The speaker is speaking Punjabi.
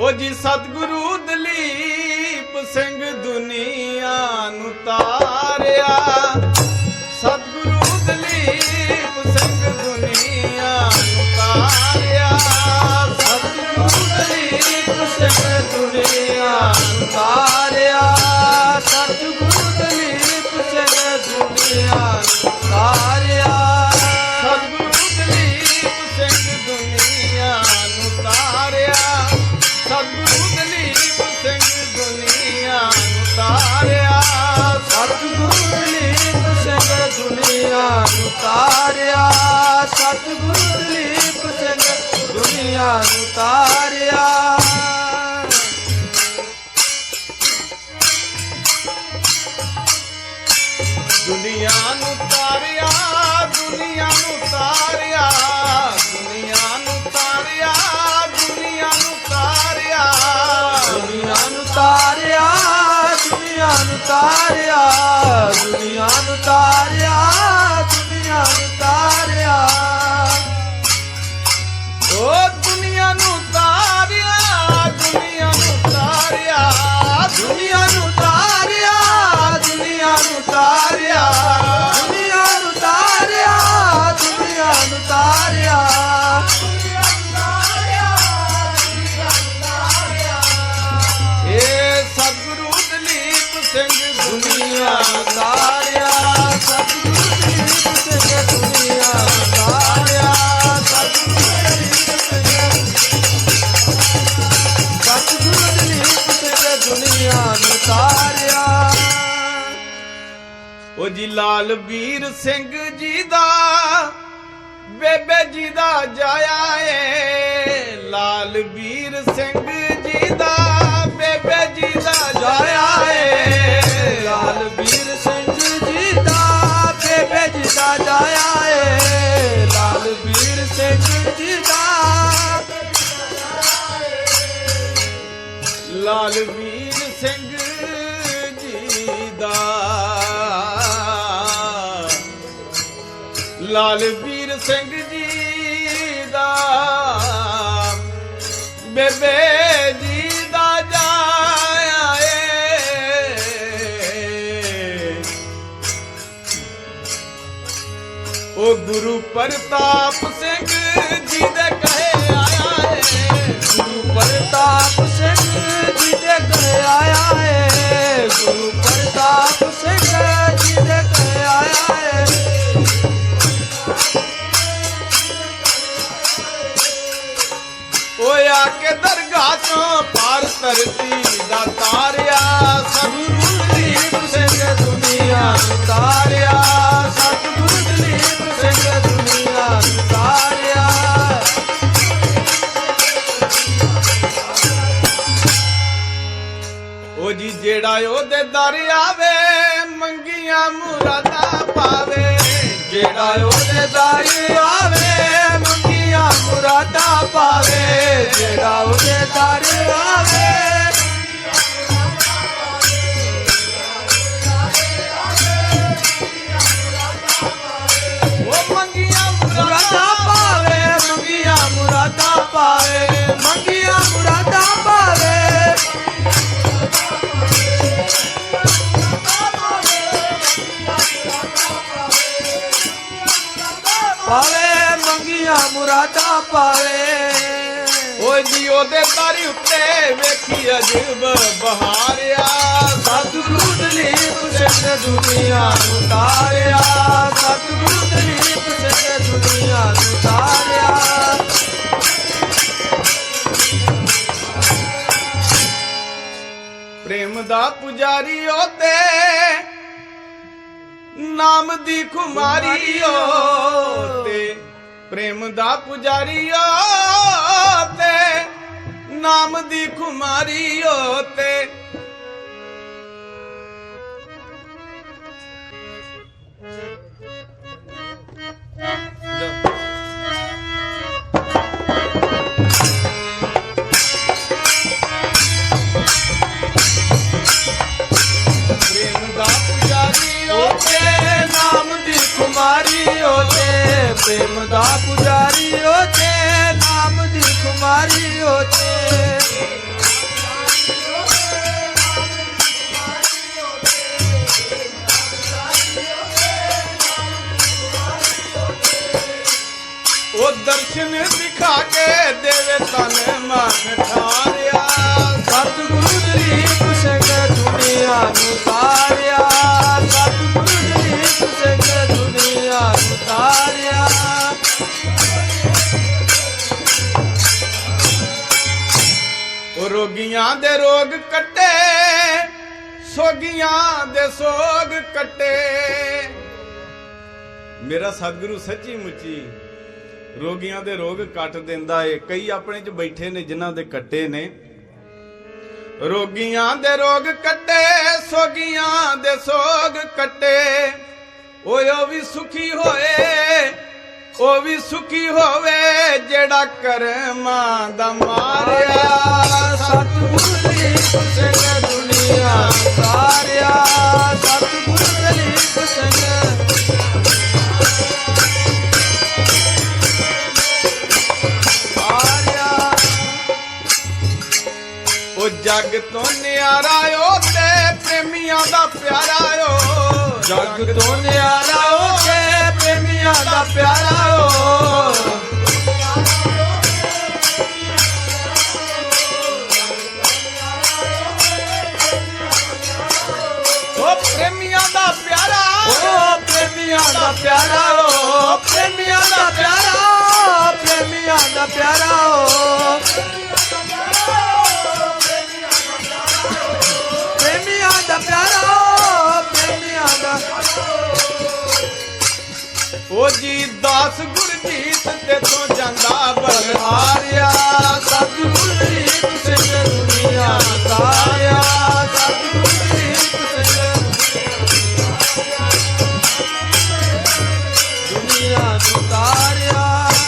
ਉਹ ਜੀ ਸਤਿਗੁਰੂ ਦਲੀਪ ਸਿੰਘ ਦੁਨੀਆ ਨੂੰ ਤਾਰਿਆ ਤਾਰਿਆ ਸਤਿਗੁਰ ਦਲੀਪ ਸਿੰਘ ਦੁਨੀਆ ਨੂੰ ਤਾਰਿਆ। ਦੁਨੀਆ ਨੂੰ ਤਾਰਿਆ, ਦੁਨੀਆ ਨੂੰ ਤਾਰਿਆ, ਦੁਨੀਆ ਨੂੰ ਤਾਰਿਆ, ਦੁਨੀਆ ਨੂੰ ਤਾਰਿਆ। ਦੁਨੀਆ ਨੂੰ ਤਾਰਿਆ, ਦੁਨੀਆ ਨੂੰ ਤਾਰਿਆ Junior, Junior. ਸਿੰਘ ਦੁਨੀਆ ਤਾਰਿਆ ਓ ਜੀ ਲਾਲ ਵੀਰ ਸਿੰਘ ਜੀ ਦਾ, ਬੇਬੇ ਜੀ ਦਾ ਜਾਇਆ ਏ। ਲਾਲ ਵੀਰ ਸਿੰਘ ਜੀ ਦਾ, ਬੇਬੇ ਜੀ ਦਾ ਜਾਇਆ ਏ। ਲਾਲ ਵੀਰ ਸਿੰਘ ਜੀ ਦਾ, ਬੇਬੇ ਜੀ ਦਾ ਜਾਇਆ ਏ। ਲਾਲ ਵੀਰ ਸਿੰਘ ਜੀ ਦਾ ਲਾਲ ਵੀਰ ਸਿੰਘ ਜੀ ਦਾ। ਲਾਲ ਵੀਰ ਸਿੰਘ ਜੀ ਦਾ। ਬੇਬੇ ਜੀ ਦਾ ਜਾਇਆ ਏ। ਉਹ ਗੁਰੂ ਪ੍ਰਤਾਪ ਸਿੰਘ ਧਰਤੀ ਦਾ ਤਾਰਿਆ, ਸਤਿਗੁਰੂ ਦਲੀਪ ਸਿੰਘ ਦੁਨੀਆ, ਤਾਰਿਆ, ਸਤਿਗੁਰੂ ਦਲੀਪ ਸਿੰਘ ਦੁਨੀਆ, ਤਾਰਿਆ। ਉਹ ਜੀ ਜਿਹੜਾ ਉਹਦੇ ਦਰ ਆਵੇ, ਮੰਗੀਆਂ ਮੁਰਾਦਾਂ ਪਾਵੇ, ਜਿਹੜਾ ਉਹਦੇ ਦਰ ਆਵੇ ਮੁਰਾਦਾ ਪਾਵੇ ਜਿਹੜਾ ਉਹਦੇ ਦਰ ਆਵੇ। ਉਹ ਮੰਗੀਆਂ ਮੁਰਾਦਾਂ ਪਾਵੇ। ਓਏ ਜੀ ਉਹਦੇ ਦਰ ਉੱਤੇ ਵੇਖੀ ਅਜਬ ਬਹਾਰਿਆ। ਸਤਿਗੁਰੂ ਦਲੀਪ ਸਿੰਘ ਦੁਨੀਆ ਨੂੰ ਤਾਰਿਆ। ਸਤਿਗੁਰੂ ਦਲੀਪ ਸਿੰਘ ਦੁਨੀਆ ਨੂੰ ਤਾਰਿਆ। ਪ੍ਰੇਮ ਦਾ ਪੁਜਾਰੀ ਓ ਤੇ ਨਾਮ ਦੀ ਖੁਮਾਰੀ ਓ ਤੇ ਪ੍ਰੇਮ ਦਾ ਪੁਜਾਰੀ ਤੇ ਨਾਮ ਦੀ ਖੁਮਾਰੀ ਓ ਤੇ ਪ੍ਰੇਮ ਦਾ ਪੁਜਾਰੀ ਓ ਤੇ ਨਾਮ ਦੀ ਖੁਮਾਰੀ ਓ ਤੇ ਉਹ ਦਰਸ਼ਨ ਦਿਖਾ ਕੇ ਦੇਵੇ ਤਨ ਮਨ ਠਾਰਿਆ। ਸਤਿਗੁਰੂ ਜੀ ਕੁਸ਼ਕ ਦੁਨੀਆ ਨੂੰ ਸਾਰਿਆ। ਸਤਿਗੁਰੂ ਰੋਗੀਆਂ ਦੇ ਰੋਗ ਕੱਟੇ, ਸੋਗੀਆਂ ਦੇ ਸੋਗ ਕੱਟੇ। ਮੇਰਾ ਸਤਿਗੁਰੂ ਸੱਚੀ ਮੁੱਚੀ ਰੋਗੀਆਂ ਦੇ ਰੋਗ ਕੱਟ ਦਿੰਦਾ ਏ। ਕਈ ਆਪਣੇ ਚ ਬੈਠੇ ਨੇ, ਜਿਨ੍ਹਾਂ ਦੇ ਕੱਟੇ ਨੇ। ਰੋਗੀਆਂ ਦੇ ਰੋਗ ਕੱਟੇ, ਸੋਗੀਆਂ ਦੇ ਸੋਗ ਕੱਟੇ। ਓਏ, ਉਹ ਵੀ ਸੁਖੀ ਹੋਏ, ਉਹ ਵੀ ਸੁਖੀ ਹੋਵੇ, ਜਿਹੜਾ ਕਰਮਾਂ ਦਾ ਮਾਰਿਆ। ਸਤਿਗੁਰੂ ਦਲੀਪ ਸਿੰਘ ਦੁਨੀਆ ਤਾਰਿਆ ਸਤਿਗੁਰੂ ਦਲੀਪ ਸਿੰਘ ਉਹ ਜੱਗ ਤੋਂ ਨਿਆਰਾ ਓ ਤੇ ਪ੍ਰੇਮੀਆਂ ਦਾ ਪਿਆਰਾ ਓ ਜਗ ਤੋਂ ਨਿਆਰਾ ਉਹ ਤੇ ਪ੍ਰੇਮੀਆਂ ਦਾ ਪਿਆਰਾ ਉਹ ਪ੍ਰੇਮੀਆਂ ਦਾ ਪਿਆਰਾ ਉਹ ਪ੍ਰੇਮੀਆਂ ਦਾ ਪਿਆਰਾ ਉਹ ਪ੍ਰੇਮੀਆਂ ਦਾ ਪਿਆਰਾ ਪ੍ਰੇਮੀਆਂ ਦਾ ਪਿਆਰਾ ਉਹ